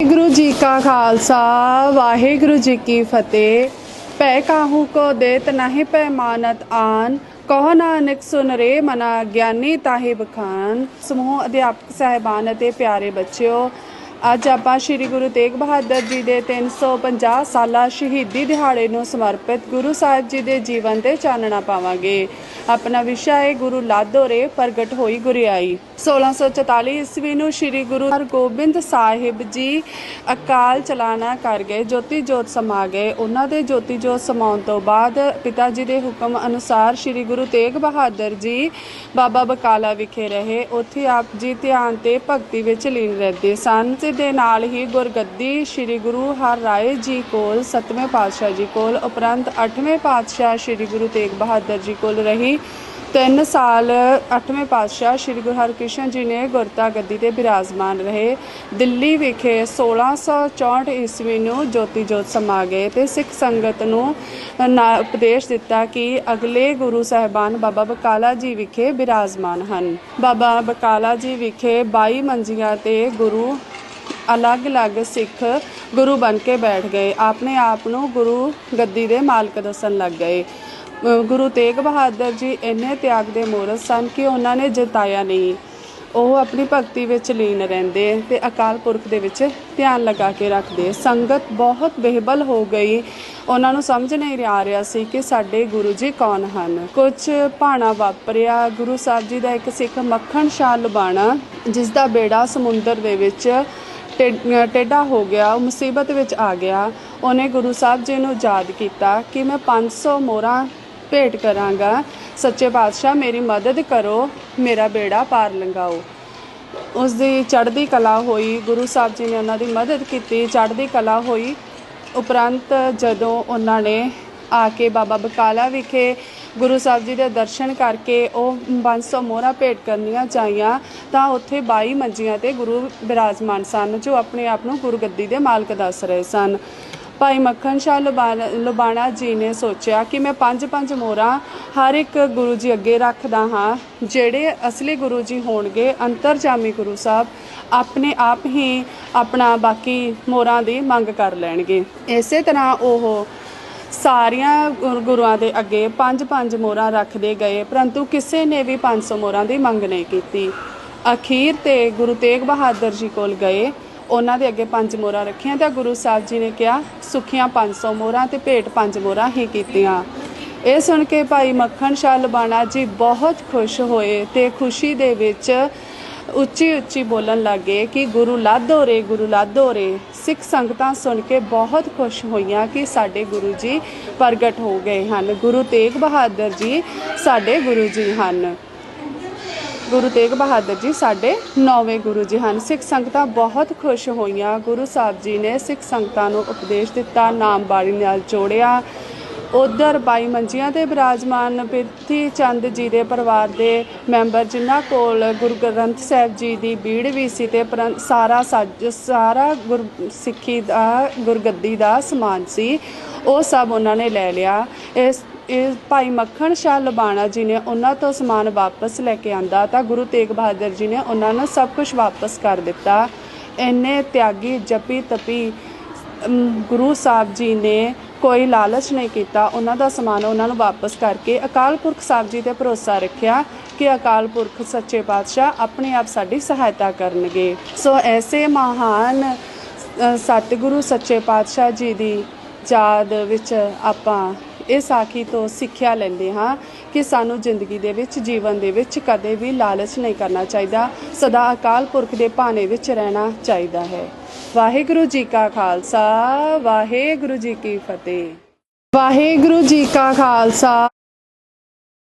ਵਾਹਿਗੁਰੂ ਜੀ ਕਾ ਖਾਲਸਾ, ਵਾਹਿਗੁਰੂ ਜੀ ਕੀ ਫਤਿਹ। ਪੈ ਕਾਹੂ ਕੋ ਦੇਤ ਨਾਹੀ ਪੈ ਆਨ, ਕਹੋ ਨਾਨਕ ਸੁਨ ਰੇ ਮਨਾ ਗਿਆਨੀ ਤਾਹੇ ਖਾਨ ਸਮੂਹ ਅਧਿਆਪਕ ਸਹਿਬਾਨ ਅਤੇ ਪਿਆਰੇ ਬੱਚਿਓ ਅੱਜ ਆਪਾਂ ਸ੍ਰੀ ਗੁਰੂ ਤੇਗ ਬਹਾਦਰ ਜੀ ਦੇ 350 ਸਾਲਾ ਸ਼ਹੀਦੀ ਦਿਹਾੜੇ ਨੂੰ ਸਮਰਪਿਤ ਗੁਰੂ ਸਾਹਿਬ ਜੀ ਦੇ ਜੀਵਨ ਤੇ ਚਾਨਣਾ ਪਾਵਾਂਗੇ। ਆਪਣਾ ਵਿਸ਼ਾ ਹੈ ਗੁਰੂ ਲਾਦੋਰੇ ਪ੍ਰਗਟ ਹੋਈ ਗੁਰਿਆਈ। 1644 ਈਸਵੀ ਨੂੰ ਸ੍ਰੀ ਗੁਰੂ ਹਰਗੋਬਿੰਦ ਸਾਹਿਬ ਜੀ ਅਕਾਲ ਚਲਾਣਾ ਕਰ ਗਏ, ਜੋਤੀ ਜੋਤ ਸਮਾ ਗਏ। ਉਹਨਾਂ ਦੇ ਜੋਤੀ ਜੋਤ ਸਮਾਉਣ ਤੋਂ ਬਾਅਦ ਪਿਤਾ ਜੀ ਦੇ ਹੁਕਮ ਅਨੁਸਾਰ ਸ੍ਰੀ ਗੁਰੂ ਤੇਗ ਬਹਾਦਰ ਜੀ ਬਾਬਾ ਬਕਾਲਾ ਵਿਖੇ ਰਹੇ। ਉੱਥੇ ਆਪ ਜੀ ਧਿਆਨ ਤੇ ਭਗਤੀ ਵਿੱਚ ਲੀਨ ਰਹਿੰਦੇ ਸਨ ਤੇ ਦੇ ਨਾਲ ਹੀ ਗੁਰਗੱਦੀ ਸ੍ਰੀ ਗੁਰੂ ਹਰ ਰਾਏ ਜੀ ਕੋਲ, ਸਤਵੇਂ ਪਾਤਸ਼ਾਹ ਜੀ ਕੋਲ, ਉਪਰੰਤ ਅੱਠਵੇਂ ਪਾਤਸ਼ਾਹ ਸ੍ਰੀ ਗੁਰੂ ਤੇਗ ਬਹਾਦਰ ਜੀ ਕੋਲ ਰਹੀ। ਤਿੰਨ ਸਾਲ ਅੱਠਵੇਂ ਪਾਤਸ਼ਾਹ ਸ੍ਰੀ ਗੁਰੂ ਹਰਕ੍ਰਿਸ਼ਨ ਜੀ ਨੇ ਗੁਰਤਾ ਗੱਦੀ ਤੇ ਬਿਰਾਜਮਾਨ ਰਹੇ। ਦਿੱਲੀ ਵਿਖੇ 1664 ਈਸਵੀ ਨੂੰ ਜੋਤੀ ਜੋਤ ਸਮਾ ਗਏ ਤੇ ਸਿੱਖ ਸੰਗਤ ਨੂੰ ਨਾ- ਉਪਦੇਸ਼ ਦਿੱਤਾ ਕਿ ਅਗਲੇ ਗੁਰੂ ਸਾਹਿਬਾਨ ਬਾਬਾ ਬਕਾਲਾ ਜੀ ਵਿਖੇ ਬਿਰਾਜਮਾਨ ਹਨ। ਬਾਬਾ ਬਕਾਲਾ ਜੀ ਵਿਖੇ 22 ਮੰਜੀਆਂ ਤੇ ਗੁਰੂ ਅਲੱਗ-ਅਲੱਗ ਸਿੱਖ ਗੁਰੂ ਬਣ ਕੇ ਬੈਠ ਗਏ। ਆਪਣੇ ਆਪ ਨੂੰ ਗੁਰੂ ਗੱਦੀ ਦੇ ਮਾਲਕ ਦੱਸਣ ਲੱਗ ਗਏ। ਗੁਰੂ ਤੇਗ ਬਹਾਦਰ ਜੀ ਇੰਨੇ ਤਿਆਗ ਦੇ ਮੂਰਤ ਸਨ ਕਿ ਉਹਨਾਂ ਨੇ ਜਤਾਇਆ ਨਹੀਂ। ਉਹ ਆਪਣੀ ਭਗਤੀ ਵਿੱਚ ਲੀਨ ਰਹਿੰਦੇ ਤੇ ਅਕਾਲ ਪੁਰਖ ਦੇ ਵਿੱਚ ਧਿਆਨ ਲਗਾ ਕੇ ਰੱਖਦੇ। ਸੰਗਤ ਬਹੁਤ ਬੇਹਬਲ ਹੋ ਗਈ। ਉਹਨਾਂ ਨੂੰ ਸਮਝ ਨਹੀਂ ਆ ਰਿਹਾ ਸੀ ਕਿ ਸਾਡੇ ਗੁਰੂ ਜੀ ਕੌਣ ਹਨ। ਕੁਝ ਭਾਣਾ ਵਾਪਰਿਆ। ਗੁਰੂ ਸਾਹਿਬ ਜੀ ਦਾ ਇੱਕ ਸਿੱਖ ਮੱਖਣ ਸ਼ਾਹ ਲੁਬਾਣਾ ਜਿਸ ਦਾ ਬੇੜਾ ਸਮੁੰਦਰ ਦੇ ਵਿੱਚ ਟੇ- ਟੇਢਾ ਹੋ ਗਿਆ, ਉਹ ਮੁਸੀਬਤ ਵਿੱਚ ਆ ਗਿਆ। ਉਹਨੇ ਗੁਰੂ ਸਾਹਿਬ ਜੀ ਨੂੰ ਯਾਦ ਕੀਤਾ ਕਿ ਮੈਂ 500 ਮੋਹਰਾਂ ਭੇਟ ਕਰਾਂਗਾ। ਸੱਚੇ ਪਾਤਸ਼ਾਹ, ਮੇਰੀ ਮਦਦ ਕਰੋ, ਮੇਰਾ ਬੇੜਾ ਪਾਰ ਲੰਘਾਓ। ਉਸ ਦੀ ਚੜ੍ਹਦੀ ਕਲਾ ਹੋਈ, ਗੁਰੂ ਸਾਹਿਬ ਜੀ ਨੇ ਉਹਨਾਂ ਦੀ ਮਦਦ ਕੀਤੀ। ਚੜ੍ਹਦੀ ਕਲਾ ਹੋਈ। ਉਪਰੰਤ ਜਦੋਂ ਉਹਨਾਂ ਨੇ ਆ ਕੇ ਬਾਬਾ ਬਕਾਲਾ ਵਿਖੇ ਗੁਰੂ ਸਾਹਿਬ ਜੀ ਦੇ ਦਰਸ਼ਨ ਕਰਕੇ ਉਹ 500 ਮੋਹਰਾਂ ਭੇਟ ਕਰਨੀਆਂ ਚਾਹੀਆਂ, ਤਾਂ ਉੱਥੇ 22 ਮੰਜੀਆਂ ਤੇ ਗੁਰੂ ਬਿਰਾਜਮਾਨ ਸਨ, ਜੋ ਆਪਣੇ ਆਪ ਨੂੰ ਗੁਰਗੱਦੀ ਦੇ ਮਾਲਕ ਦੱਸ ਰਹੇ ਸਨ। ਭਾਈ ਮੱਖਣ ਸ਼ਾਹ ਲੁਬਾਣਾ ਲੁਬਾਣਾ ਜੀ ਨੇ ਸੋਚਿਆ ਕਿ ਮੈਂ ਪੰਜ ਪੰਜ ਮੋਹਰਾਂ ਹਰ ਇੱਕ ਗੁਰੂ ਜੀ ਅੱਗੇ ਰੱਖਦਾ ਹਾਂ, ਜਿਹੜੇ ਅਸਲੀ ਗੁਰੂ ਜੀ ਹੋਣਗੇ, ਅੰਤਰਜਾਮੀ ਗੁਰੂ ਸਾਹਿਬ ਆਪਣੇ ਆਪ ਹੀ ਆਪਣਾ ਬਾਕੀ ਮੋਹਰਾਂ ਦੀ ਮੰਗ ਕਰ ਲੈਣਗੇ। ਇਸੇ ਤਰ੍ਹਾਂ ਉਹ ਸਾਰੀਆਂ ਗੁਰ- ਗੁਰੂਆਂ ਦੇ ਅੱਗੇ ਪੰਜ ਪੰਜ ਮੋਹਰਾਂ ਰੱਖਦੇ ਗਏ, ਪਰੰਤੂ ਕਿਸੇ ਨੇ ਵੀ 500 ਮੋਹਰਾਂ ਦੀ ਮੰਗ ਨਹੀਂ ਕੀਤੀ। ਅਖੀਰ ਤੇ ਗੁਰੂ ਤੇਗ ਬਹਾਦਰ ਜੀ ਕੋਲ ਗਏ, ਉਹਨਾਂ ਦੇ ਅੱਗੇ ਪੰਜ ਮੋਹਰਾਂ ਰੱਖੀਆਂ ਤਾਂ ਗੁਰੂ ਸਾਹਿਬ ਜੀ ਨੇ ਕਿਹਾ, ਸੁਖੀਆਂ 500 ਮੋਹਰਾਂ ਤੇ ਭੇਟ ਪੰਜ ਮੋਹਰਾਂ ਹੀ ਕੀਤੀਆਂ। ਇਹ ਸੁਣ ਕੇ ਭਾਈ ਮੱਖਣ ਸ਼ਾਹ ਲਬਾਣਾ ਜੀ ਬਹੁਤ ਖੁਸ਼ ਹੋਏ ਤੇ ਖੁਸ਼ੀ ਦੇ ਵਿੱਚ ਉੱਚੀ ਉੱਚੀ ਬੋਲਣ ਲੱਗੇ ਕਿ ਗੁਰੂ ਲਾਧੋ ਰੇ, ਗੁਰੂ ਲਾਧੋ ਰੇ। ਸਿੱਖ ਸੰਗਤਾਂ ਸੁਣ ਕੇ ਬਹੁਤ ਖੁਸ਼ ਹੋਈਆਂ ਕਿ ਸਾਡੇ ਗੁਰੂ ਜੀ ਪ੍ਰਗਟ ਹੋ ਗਏ ਹਨ। ਗੁਰੂ ਤੇਗ ਬਹਾਦਰ ਜੀ ਸਾਡੇ ਗੁਰੂ ਜੀ ਹਨ। ਗੁਰੂ ਤੇਗ ਬਹਾਦਰ ਜੀ ਸਾਡੇ ਨੌਵੇਂ ਗੁਰੂ ਜੀ ਹਨ। ਸਿੱਖ ਸੰਗਤਾਂ ਬਹੁਤ ਖੁਸ਼ ਹੋਈਆਂ। ਗੁਰੂ ਸਾਹਿਬ ਜੀ ਨੇ ਸਿੱਖ ਸੰਗਤਾਂ ਨੂੰ ਉਪਦੇਸ਼ ਦਿੱਤਾ ਨਾਮ ਬਾਣੀ ਨਾਲ ਜੋੜਿਆ। ਉਧਰ ਬਾਈ ਮੰਜੀਆਂ ਤੇ ਬਿਰਾਜਮਾਨ ਪ੍ਰਿਥੀ ਚੰਦ ਜੀ ਦੇ ਪਰਿਵਾਰ ਦੇ ਮੈਂਬਰ, ਜਿਨ੍ਹਾਂ ਕੋਲ ਗੁਰੂ ਗ੍ਰੰਥ ਸਾਹਿਬ ਜੀ ਦੀ ਬੀੜ ਵੀ ਸੀ ਤੇ ਪਰੰ- ਸਾਰਾ ਸੱਜ, ਸਾਰਾ ਗੁਰ, ਸਿੱਖੀ ਦਾ, ਗੁਰਗੱਦੀ ਦਾ ਸਮਾਨ ਸੀ, ਉਹ ਸਭ ਉਹਨਾਂ ਨੇ ਲੈ ਲਿਆ। ਇਸ ਇਹ ਭਾਈ ਮੱਖਣ ਸ਼ਾਹ ਲਬਾਣਾ ਜੀ ਨੇ ਉਹਨਾਂ ਤੋਂ ਸਮਾਨ ਵਾਪਸ ਲੈ ਕੇ ਆਂਦਾ ਤਾਂ ਗੁਰੂ ਤੇਗ ਬਹਾਦਰ ਜੀ ਨੇ ਉਹਨਾਂ ਨੂੰ ਸਭ ਕੁਝ ਵਾਪਸ ਕਰ ਦਿੱਤਾ। ਇੰਨੇ ਤਿਆਗੀ ਜਪੀ ਤਪੀ ਗੁਰੂ ਸਾਹਿਬ ਜੀ ਨੇ ਕੋਈ ਲਾਲਚ ਨਹੀਂ ਕੀਤਾ, ਉਹਨਾਂ ਦਾ ਸਮਾਨ ਉਹਨਾਂ ਨੂੰ ਵਾਪਸ ਕਰਕੇ ਅਕਾਲ ਪੁਰਖ ਸਾਹਿਬ ਜੀ ਤੇ ਭਰੋਸਾ ਰੱਖਿਆ ਕਿ ਅਕਾਲ ਪੁਰਖ ਸੱਚੇ ਪਾਤਸ਼ਾਹ ਆਪਣੇ ਆਪ ਸਾਡੀ ਸਹਾਇਤਾ ਕਰਨਗੇ। ਸੋ ਐਸੇ ਮਹਾਨ ਸਤਿਗੁਰੂ ਸੱਚੇ ਪਾਤਸ਼ਾਹ ਜੀ ਦੀ ਯਾਦ ਵਿੱਚ ਆਪਾਂ ਇਹ ਸਾਖੀ ਤੋਂ ਸਿੱਖਿਆ ਲੈਂਦੇ ਹਾਂ ਕਿ ਸਾਨੂੰ ਜ਼ਿੰਦਗੀ ਦੇ ਵਿੱਚ, ਜੀਵਨ ਦੇ ਵਿੱਚ ਕਦੇ ਵੀ ਲਾਲਚ ਨਹੀਂ ਕਰਨਾ ਚਾਹੀਦਾ। ਸਦਾ ਅਕਾਲ ਪੁਰਖ ਦੇ ਭਾਣੇ ਵਿੱਚ ਰਹਿਣਾ ਚਾਹੀਦਾ ਹੈ। ਵਾਹਿਗੁਰੂ ਜੀ ਕਾ ਖਾਲਸਾ, ਵਾਹਿਗੁਰੂ ਜੀ ਕੀ ਫਤਿਹ। ਵਾਹਿਗੁਰੂ ਜੀ ਕਾ ਖਾਲਸਾ।